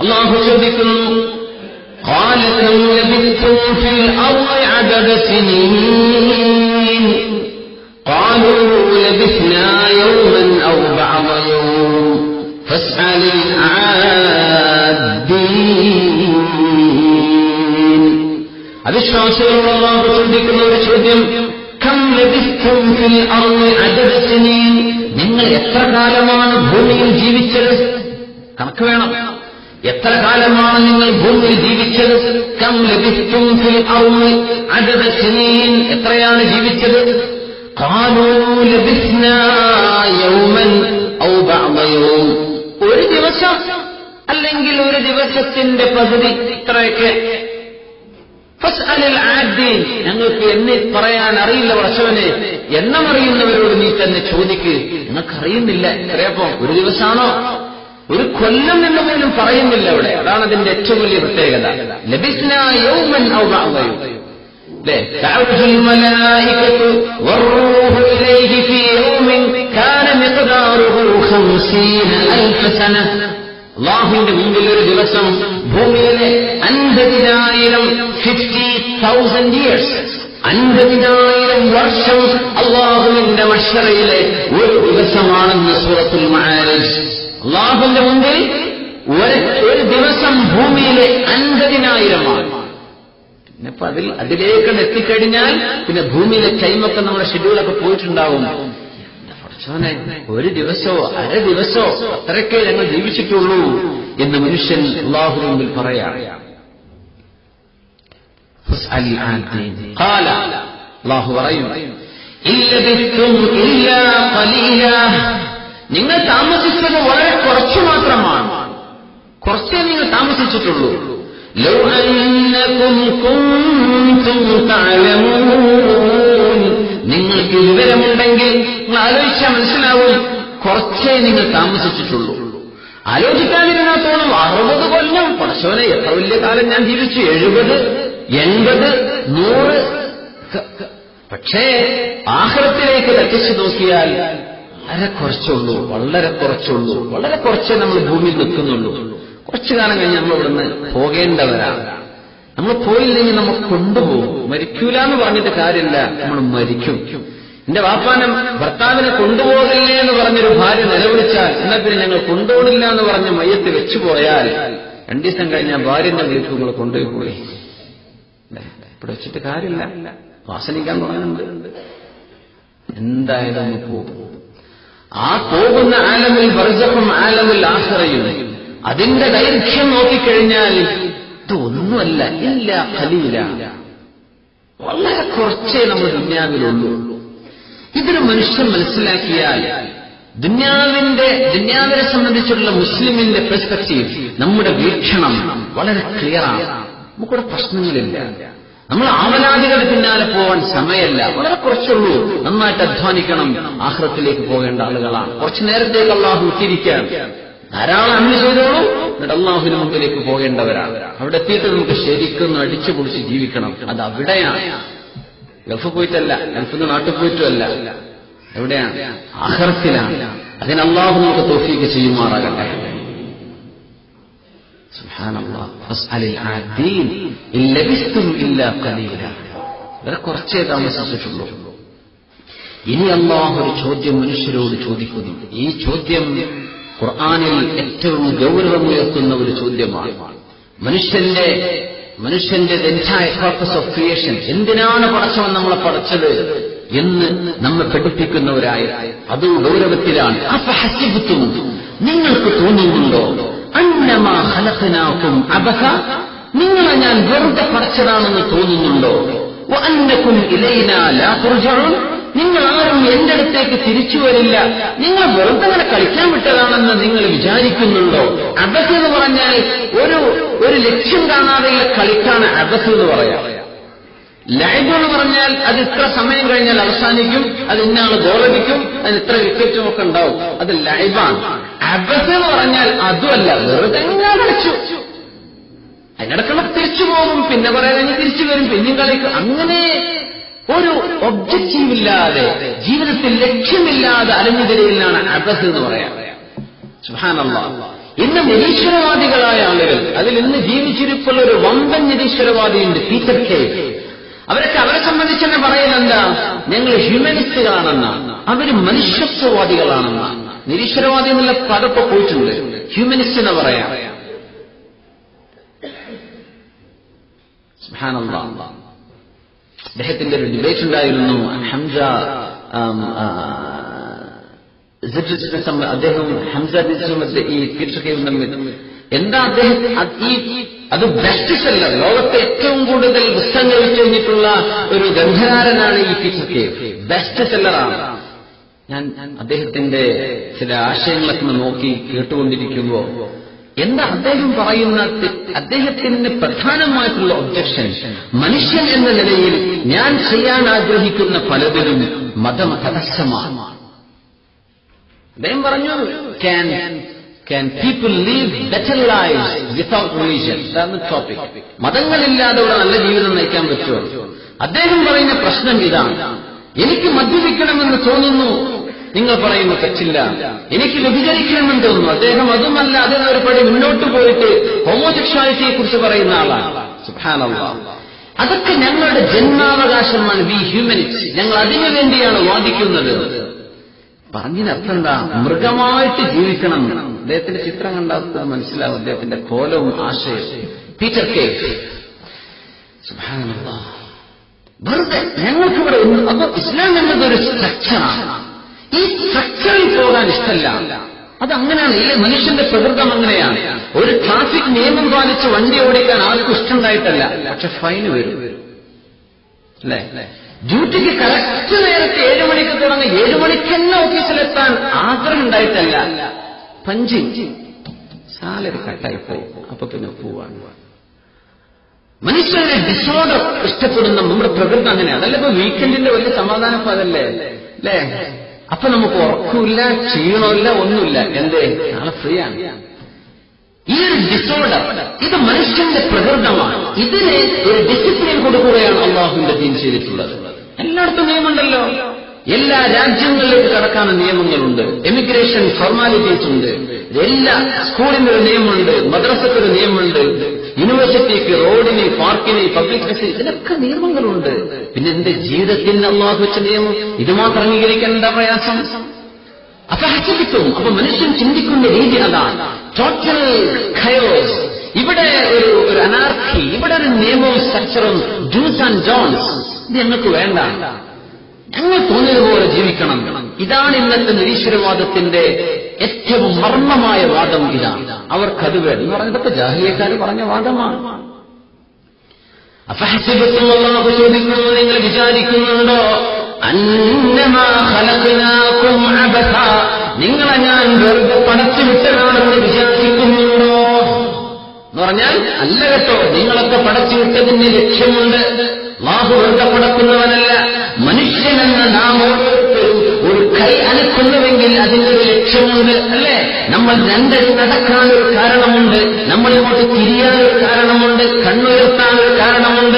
അള്ളാഹു ചോദിക്കുന്നു قال كم لبثتم في الأرض عدد سنين قالوا لبثنا يوما أو بعض يوم فاسأل العادين അവിശ്വാസികളോട് അള്ളാഹു ചോദിക്കുന്ന ഒരു ചോദ്യം കം ലഭിക്കും ഫിൽ അർളി അദദ സിനീൻ നിങ്ങൾ എത്ര കാലമാണ് ഭൂമിയിൽ ജീവിച്ചത് കണക്ക് വേണം എത്ര കാലമാണ് നിങ്ങൾ ഭൂമിയിൽ ജീവിച്ചത് കം ലഭിക്കും ഫിൽ അർളി അദദ സിനീൻ എത്രയാണ് ജീവിച്ചത് قالوا لبثنا يوما أو بعض يوم ഒരു ദിവസം അല്ലെങ്കിൽ ഒരു ദിവസത്തിന്റെ പകുതി ഇത്രയൊക്കെ ഫസ്അലിൽ ആദ്ദീൻ ഞങ്ങൾക്ക് എന്നെ പറയാൻ അറിയില്ല വർഷവനെ എണ്ണമറിയുന്നവരോട് നീ തന്നെ ചോദിക്ക് നിങ്ങൾക്കറിയുന്നില്ല എത്രയപ്പോ ഒരു ദിവസമാണോ ഒരു കൊല്ലം എന്ന് പോലും പറയുന്നില്ല ഇവിടെ അതാണ് അതിന്റെ ഏറ്റവും വലിയ പ്രത്യേകത. അല്ലേ? മുമ്പിൽ ഒരു ദിവസം ഭൂമിയിലെ അൻപതിനായിരം ഫിഫ്റ്റി തൗസൻഡ് ഇയേഴ്സ് അൻപതിനായിരം വർഷം അള്ളാഹുവിന്റെ മഷറയിലെ ഒരു ദിവസമാണെന്ന് സൂറത്തുൽ മഹാരാജ് അള്ളാഹുവിന്റെ മുമ്പിൽ ഒരു ദിവസം ഭൂമിയിലെ അൻപതിനായിരമാണ് പിന്നെ ഇപ്പൊ അതിൽ അതിലേക്ക് എത്തിക്കഴിഞ്ഞാൽ പിന്നെ ഭൂമിയിലെ ടൈമൊക്കെ നമ്മുടെ ഷെഡ്യൂളൊക്കെ പോയിട്ടുണ്ടാവും. ഒരു ദിവസോ അര ദിവസോ അത്രയൊക്കെ ഞങ്ങൾ ജീവിച്ചിട്ടുള്ളൂ എന്ന് മനുഷ്യൻ അള്ളാഹു മുമ്പിൽ പറയാം. അള്ളാഹു പറയും. നിങ്ങൾ താമസിച്ചത് വളരെ കുറച്ചു മാത്രമാണ് കുറച്ചേ നിങ്ങൾ താമസിച്ചിട്ടുള്ളൂ. നിങ്ങൾക്ക് വിവരമുണ്ടെങ്കിൽ നിങ്ങൾ ആലോചിച്ചാൽ മനസ്സിലാവും. കുറച്ചേ നിങ്ങൾ താമസിച്ചിട്ടുള്ളൂ. ആലോചിക്കാതിരുന്നാൽ തോന്നും അറുപത് കൊല്ലം. പടശോനെ എത്ര വലിയ കാലം ഞാൻ ജീവിച്ചു? എഴുപത് എൺപത് നൂറ്. പക്ഷേ ആഹ്ലത്തിലേക്ക് തട്ടിച്ചു നോക്കിയാൽ വളരെ കുറച്ചുള്ളൂ വളരെ കുറച്ചുള്ളൂ വളരെ കുറച്ചേ നമ്മൾ ഭൂമിയിൽ നിൽക്കുന്നുള്ളൂ. കുറച്ചു കാലം കഴിഞ്ഞ് നമ്മൾ ഇവിടുന്ന് പോകേണ്ടവരാണ് നമ്മൾ പോയില്ലെങ്കിൽ നമ്മൾ കൊണ്ടുപോകും. മരിക്കൂല എന്ന് പറഞ്ഞിട്ട് കാര്യമില്ല നമ്മൾ മരിക്കും. എന്റെ വാപ്പാനം ഭർത്താവിനെ കൊണ്ടുപോകല്ലേ എന്ന് പറഞ്ഞൊരു ഭാര്യ നിലവിളിച്ചാൽ എന്നാൽ പിന്നെ ഞങ്ങൾ കൊണ്ടുപോകില്ല എന്ന് പറഞ്ഞ് മയ്യത്ത് വെച്ചുപോയാൽ രണ്ടു ദിവസം കഴിഞ്ഞാൽ ഭാര്യന്റെ വീട്ടിൽ നിങ്ങൾ കൊണ്ടുപോയി പോയി. ഇവിടെ വെച്ചിട്ട് കാര്യമില്ല. വാസനിക്കാൻ തുടങ്ങുന്നുണ്ട്. എന്തായാലും പോകും. ആ പോകുന്ന ആലമിൽ വർജപ്പും ആലമിൽ ആഹ്റയും. അതിന്റെ ദൈർഘ്യം നോക്കിക്കഴിഞ്ഞാൽ ഇതൊന്നുമല്ല ഇല്ല ഖലീല. വളരെ കുറച്ചേ നമ്മൾ ദുന്യാവിലുള്ളൂ. ഇതൊരു മനുഷ്യൻ മനസ്സിലാക്കിയാൽ ദുന്യാവിന്റെ ദുന്യാവിനെ സംബന്ധിച്ചുള്ള മുസ്ലിമിന്റെ പെർസ്പെക്റ്റീവ് നമ്മുടെ വീക്ഷണം വളരെ ക്ലിയറാണ് നമുക്കിവിടെ പ്രശ്നങ്ങളില്ല. നമ്മൾ ആവലാദികളുടെ പിന്നാലെ പോവാൻ സമയമല്ല. വളരെ കുറച്ചുള്ളൂ. നന്നായിട്ട് അധ്വാനിക്കണം. ആഹ്റത്തിലേക്ക് പോകേണ്ട ആളുകളാണ്. കുറച്ചു നേരത്തേക്ക് അള്ളാഹു ഇട്ടിരിക്കാൻ ധാരാളം അന്ന് ചെയ്തോളൂ. എന്നിട്ട് അള്ളാഹുവിന് മുമ്പിലേക്ക് പോകേണ്ടവരാണ്. അവിടെ എത്തിയിട്ട് നമുക്ക് ശരിക്കും അടിച്ചു പൊളിച്ച് ജീവിക്കണം. അത് അവിടെയാണ്. ഗൾഫ് പോയിട്ടല്ല. ഗൾഫിൽ നാട്ടിൽ പോയിട്ടുമല്ല. എവിടെയാണ്? അഹർത്തിലാണ് അതിന് അള്ളാഹു നമുക്ക് തോഫീക്ക് ചെയ്യുമാറാകട്ടെ. സുഹാനുള്ള ഫസ്അലിൽ ആദീൻ ലബിസ്തും ഇല്ലാ ഖലീല. ഇവരെ കുറച്ചേ താമസിച്ചിട്ടുള്ളൂ. ഇനി അല്ലാഹു ഒരു ചോദ്യം മനുഷ്യരോട് ചോദിക്കുന്നു. ഈ ചോദ്യം ഖുർആാനിൽ ഏറ്റവും ഗൗരവമുയർത്തുന്ന ഒരു ചോദ്യമാണ്. മനുഷ്യന്റെ മനുഷ്യന്റെ തെറ്റായ പർപ്പസ് ഓഫ് ക്രിയേഷൻ എന്തിനാണ് പടച്ചവൻ നമ്മളെ പടച്ചത് എന്ന് നമ്മെ പഠിപ്പിക്കുന്നവരായ. അത് ഗൗരവത്തിലാണ്. നിങ്ങൾക്ക് തോന്നുന്നുണ്ടോ? അന്നമാ അബസ നിങ്ങളെ ഞാൻ വെറുതെ പടച്ചതാണെന്ന് തോന്നുന്നുണ്ടോ? വഅന്നകും ഇലൈനാ ലാ തുർജഊൻ നിങ്ങൾ ആരും എന്റെ അടുത്തേക്ക് തിരിച്ചു വരില്ല. നിങ്ങൾ വെറുതെ അങ്ങനെ കളിക്കാൻ വിട്ടതാണെന്ന് നിങ്ങൾ വിചാരിക്കുന്നുണ്ടോ? അബസ് എന്ന് പറഞ്ഞാൽ ഒരു ഒരു ലക്ഷ്യം കാണാതെയുള്ള കളിക്കാണ് അബസ് എന്ന് പറയാം. ലൈബ് എന്ന് പറഞ്ഞാൽ അത് ഇത്ര സമയം കഴിഞ്ഞാൽ അവസാനിക്കും അത് ഇന്നാണ് ഗോളടിക്കും അതിന് ഇത്ര വിക്കറ്റും ഒക്കെ ഉണ്ടാവും. അത് ലൈബാണ് അബസ് എന്ന് പറഞ്ഞാൽ അതുമല്ല വെറുതെ കളിച്ചു അതിനിടക്കുള്ള തിരിച്ചു പോകും പിന്നെ കുറെ കഴിഞ്ഞ് തിരിച്ചു വരും പിന്നെയും കളിക്കും. അങ്ങനെ ഒരു ഒബ്ജക്റ്റീവ് ഇല്ലാതെ ജീവിതത്തിൽ ലക്ഷ്യമില്ലാതെ അലഞ്ഞു തിരയിലാണ് അബസ് എന്ന് പറയാം. സുഹാനല്ല ഇന്ന് നിരീശ്വരവാദികളായ ആളുകൾ അതിൽ ഇന്ന് ജീവിച്ചിരിപ്പുള്ള ഒരു വമ്പൻ നിരീശ്വരവാദിയുണ്ട് പീറ്റർ കെ. അവരൊക്കെ അവരെ സംബന്ധിച്ച് തന്നെ പറയുന്നെന്താ ഞങ്ങൾ ഹ്യൂമനിസ്റ്റുകളാണെന്നാണ് അവർ മനുഷ്യത്വവാദികളാണെന്നാണ്. നിരീശ്വരവാദി എന്നുള്ള പദപ്പ് പോയിട്ടുണ്ട്. ഹ്യൂമനിസ്റ്റ് എന്ന് പറയാം. അദ്ദേഹത്തിന്റെ ഒരു ഡിബേറ്റ് ഉണ്ടായിരുന്നു. ഹംസ അദ്ദേഹം ഹംസ ഈ തീർച്ചയായും എന്താ അദ്ദേഹം അത് ബെസ്റ്റ് സെല്ലർ ലോകത്തെ ഏറ്റവും കൂടുതൽ പുസ്തകങ്ങൾ കഴിഞ്ഞിട്ടുള്ള ഒരു ഗന്ധകാരനാണ് ഈ പീറ്റർ കേവ് ബെസ്റ്റ് സെല്ലറാണ് ഞാൻ അദ്ദേഹത്തിന്റെ ചില ആശയങ്ങളൊക്കെ നോക്കി കേട്ടുകൊണ്ടിരിക്കുമ്പോ എന്താ അദ്ദേഹം പറയുന്ന അദ്ദേഹത്തിന് പ്രധാനമായിട്ടുള്ള ഒബ്ജക്ഷൻ മനുഷ്യൻ എന്ന നിലയിൽ ഞാൻ ചെയ്യാൻ ആഗ്രഹിക്കുന്ന പലതിലും മതം തടസ്സമാണ് അദ്ദേഹം പറഞ്ഞു can can people live better life without religion topic മതങ്ങളില്ലാതെ ഇവിടെ നല്ല ജീവിതം നയിക്കാൻ പറ്റുമോ? അദ്ദേഹം പറയുന്ന പ്രശ്നം ഇതാണ്. എനിക്ക് മദ്യപിക്കണമെന്ന് തോന്നുന്നു. നിങ്ങൾ പറയുന്നു തെറ്റില്ല. എനിക്ക് വ്യഭിചരിക്കണമെന്ന് തോന്നുന്നു അദ്ദേഹം അതുമല്ല അതിന് ഒരു പടി മുന്നോട്ട് പോയിട്ട് ഹോമോസെക്ഷാലിറ്റിയെ കുറിച്ച് പറയുന്ന ആളാണ്. സുബ്ഹാനല്ലാഹ് അതൊക്കെ ഞങ്ങളുടെ ജന്മാവകാശമാണ്. വി ഹ്യൂമനിറ്റ് ഞങ്ങൾ അതിനു വേണ്ടിയാണ് വാദിക്കുന്നത്. പറഞ്ഞതിനർത്ഥം എന്താ മൃഗമായിട്ട് ജീവിക്കണം. അദ്ദേഹത്തിന്റെ ചിത്രം കണ്ടാൽ അത് മനസ്സിലാവും. അദ്ദേഹത്തിന്റെ കോലവും ആശയവും. പീറ്റർ കേക്ക് സുബ്ഹാനല്ലാഹ്. വെറുതെ ഞങ്ങൾക്കിവിടെ അപ്പൊ ഇസ്ലാം എന്നതൊരു സ്ട്രക്ചറാണ് ഈ സ്ട്രക്ചറിൽ പോകാൻ ഇഷ്ടമല്ല. അത് അങ്ങനെയാണ്. ഇല്ലേ മനുഷ്യന്റെ പ്രകൃതം അങ്ങനെയാണ്. ഒരു ട്രാഫിക് നിയമം പാലിച്ച് വണ്ടി ഓടിക്കാൻ ആർക്കും ഇഷ്ടമുണ്ടായിട്ടല്ല. പക്ഷെ ഫൈന് വരും. അല്ലേ? ഡ്യൂട്ടിക്ക് കറക്റ്റ് നേരത്തെ ഏഴ് മണിക്ക് തുടങ്ങി ഏഴ് മണിക്ക് തന്നെ ഓഫീസിലെത്താൻ ആഗ്രഹം ഉണ്ടായിട്ടല്ല. പഞ്ചിങ്. സാലറി കട്ടായി പോയി അപ്പൊ പിന്നെ പോവാണ്. മനുഷ്യരുടെ ഡിസോർഡർ ഇഷ്ടപ്പെടുന്ന നമ്മുടെ പ്രകൃതം അങ്ങനെ അതല്ല ഇപ്പൊ വീക്കെൻഡിന്റെ വലിയ സമാധാനം അതല്ലേ? അല്ലേ? അപ്പൊ നമുക്ക് ഉറക്കമില്ല ക്ഷീണമില്ല ഒന്നുമില്ല. എന്തേ? നാളെ ഫ്രീ ആണ് ഈ ഒരു ഡിസോർഡർ ഇത് മനുഷ്യന്റെ പ്രകൃതമാണ്. ഇതിന് ഒരു ഡിസിപ്ലിൻ കൊടുക്കുകയാണ് അള്ളാഹുവിന്റെ ദീൻ ചെയ്തിട്ടുള്ളത്. എല്ലായിടത്തും നിയമമുണ്ടല്ലോ. എല്ലാ രാജ്യങ്ങളിലേക്ക് കടക്കാൻ നിയമങ്ങളുണ്ട്. എമിഗ്രേഷൻ ഫോർമാലിറ്റീസ് ഉണ്ട്. എല്ലാ സ്കൂളിന്റെ ഒരു നിയമമുണ്ട്. മദ്രസക്കൊരു നിയമമുണ്ട്. യൂണിവേഴ്സിറ്റിക്ക് റോഡിന് പാർക്കിന് പബ്ലിക് ബസ് ഇതിനൊക്കെ നിയമങ്ങളുണ്ട്. പിന്നെ എന്റെ ജീവിതത്തിന് അള്ളാഹു വെച്ച നിയമം? ഇത് മാത്രം അംഗീകരിക്കേണ്ട പ്രയാസം? അസഹസിക്കും അപ്പൊ മനുഷ്യൻ ചിന്തിക്കുന്ന രീതി അതാണ്. ടോട്ടൽ ഖയോസ് ഇവിടെ ഒരു ഒരു അനാർക്കി ഇവിടെ ഒരു നിയമവും സ്ട്രക്ചറും ഡൂസ് ആൻഡ് ജോൺസ് ഇത് ഞങ്ങൾക്ക് വേണ്ട. ഞങ്ങൾ തോന്നിയതുപോലെ ജീവിക്കണം. ഇതാണ് ഇന്നത്തെ നിരീശ്വരവാദത്തിന്റെ ഏറ്റവും മർമ്മമായ വാദം ഇതാണ് അവർക്കത് വേണം എന്ന് പറഞ്ഞതൊക്കെ ജാഹിയക്കാർ പറഞ്ഞ വാദമാണ്. അഫഹസിബത്തും അള്ളാഹു ചോദിക്കുന്നു നിങ്ങൾ വിചാരിക്കുന്നുണ്ടോ? നിങ്ങളെ ഞാൻ വെറുതെ പണച്ചു വിട്ടതാണെന്ന് വിചാരിക്കുന്നുണ്ടോ? എന്ന് പറഞ്ഞാൽ അല്ല കേട്ടോ നിങ്ങളൊക്കെ പടച്ചു വിട്ടതിന്റെ ലക്ഷ്യമുണ്ട്. വാഹു വെറുതെ പടക്കുന്നവനല്ല മനുഷ്യനെന്ന നാം കൈ അനക്കുന്നുവെങ്കിൽ അതിന്റെ ഒരു ലക്ഷ്യമുണ്ട് അല്ലേ? നമ്മൾ രണ്ടടി നടക്കാൻ ഒരു കാരണമുണ്ട് നമ്മൾ ഇങ്ങോട്ട് തിരിയാൻ ഒരു കാരണമുണ്ട് കണ്ണുയർത്താൻ ഒരു കാരണമുണ്ട്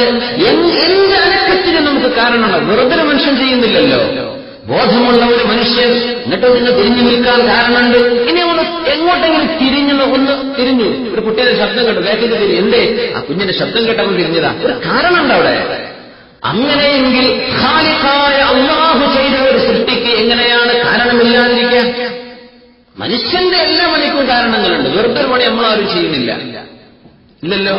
എന്ത് അനക്കത്തിന് നമുക്ക് കാരണമുണ്ട്. വെറുതെ മനുഷ്യൻ ചെയ്യുന്നില്ലല്ലോ. ബോധമുള്ള ഒരു മനുഷ്യൻ എന്നിട്ട് നിന്ന് തിരിഞ്ഞു നിൽക്കാൻ കാരണമുണ്ട്. ഇനി ഒന്ന് എങ്ങോട്ടെങ്കിലും തിരിഞ്ഞു ഒന്ന് തിരിഞ്ഞു. ഒരു കുട്ടിയുടെ ശബ്ദം കേട്ടു വേഗത്തിൽ തിരിഞ്ഞു. എന്തേ? ആ കുഞ്ഞിന്റെ ശബ്ദം കേട്ടപ്പോൾ തിരിഞ്ഞതാ. ഒരു കാരണമുണ്ട് അവിടെ. അങ്ങനെയെങ്കിൽ ഖാലിഖായ അള്ളാഹു ചെയ്ത ഒരു സൃഷ്ടിക്ക് എങ്ങനെയാണ് കാരണമില്ലാതിരിക്കുക? മനുഷ്യന്റെ എല്ലാ പണിക്കും കാരണങ്ങളുണ്ട്. വെറുതെ പണി നമ്മളാരും ചെയ്യുന്നില്ല. ഇല്ലല്ലോ?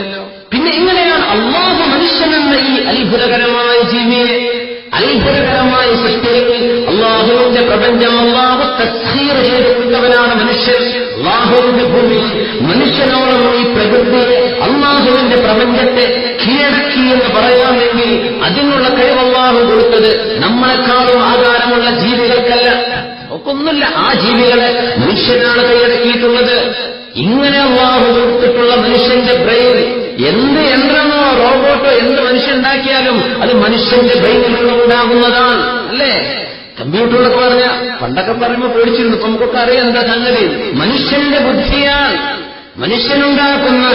പിന്നെ ഇങ്ങനെയാണ് അള്ളാഹു മനുഷ്യനെന്ന ഈ അത്ഭുതകരമായ ജീവിയെ അത്ഭുതകരമായ സൃഷ്ടിയിൽ അള്ളാഹുവിന്റെ പ്രപഞ്ചം അള്ളാഹു തസ്സീർ ചെയ്തിട്ടുള്ളവനാണ് മനുഷ്യൻ. അള്ളാഹുവിന്റെ ഭൂമി മനുഷ്യനോളം ഈ പ്രകൃതിയെ അള്ളാഹുവിന്റെ പ്രപഞ്ചത്തെ കീഴടക്കി എന്ന് പറയാമെങ്കിൽ അതിനുള്ള കഴിവ് അള്ളാഹു കൊടുത്തത് നമ്മളെക്കാളും ആധാരമുള്ള ജീവികൾക്കല്ല. ഒക്കൊന്നുമില്ല ആ ജീവികളെ മനുഷ്യനാണ് കൈയടക്കിയിട്ടുള്ളത് ഇങ്ങനെ അള്ളാഹു കൊടുത്തിട്ടുള്ള മനുഷ്യന്റെ ബ്രെയിൻ എന്ത് യന്ത്രമോ റോബോട്ടോ എന്ത് മനുഷ്യണ്ടാക്കിയാലും അത് മനുഷ്യന്റെ ബ്രെയിനിലുള്ള ഉണ്ടാകുന്നതാണ്. അല്ലേ? കമ്പ്യൂട്ടറിലൊക്കെ പറഞ്ഞ പണ്ടൊക്കെ പറയുമ്പോൾ പേടിച്ചിരുന്നു. നമുക്കൊക്കെ അറിയാം എന്താ സംഗതി. മനുഷ്യന്റെ ബുദ്ധിയാൽ മനുഷ്യനുണ്ടാക്കുന്ന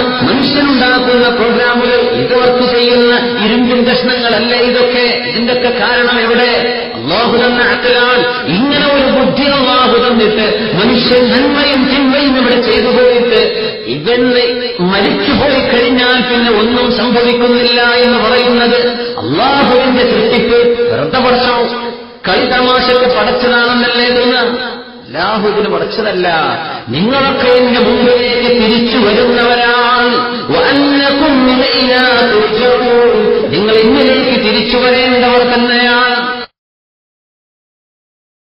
ഇരുമ്പിൻ കഷ്ണങ്ങളല്ല ഇതൊക്കെ? ഇതിന്റെയൊക്കെ കാരണം എവിടെ? അള്ളാഹു തന്ന ഇങ്ങനെ ഒരു ബുദ്ധി അള്ളാഹു തന്നിട്ട് മനുഷ്യൻ നന്മയും തിന്മയും ഇവിടെ ചെയ്തു പോയിട്ട് ഇവന് മരിച്ചുപോയി കഴിഞ്ഞാൽ പിന്നെ ഒന്നും സംഭവിക്കുന്നില്ല എന്ന് പറയുന്നത് അള്ളാഹുവിന്റെ സൃഷ്ടിപ്പ് വെറുതെ പഠിച്ചോ? കളി തമാശക്ക് പടച്ചതാണെന്നല്ലേ തോന്നുക അല്ലാഹുവിന് പടച്ചതല്ല. നിങ്ങളൊക്കെ എന്റെ മുമ്പിലേക്ക് തിരിച്ചു വരുന്നവരാണ്. എന്നിലേക്ക് തിരിച്ചു വരേണ്ടവർ തന്നെയാണ്.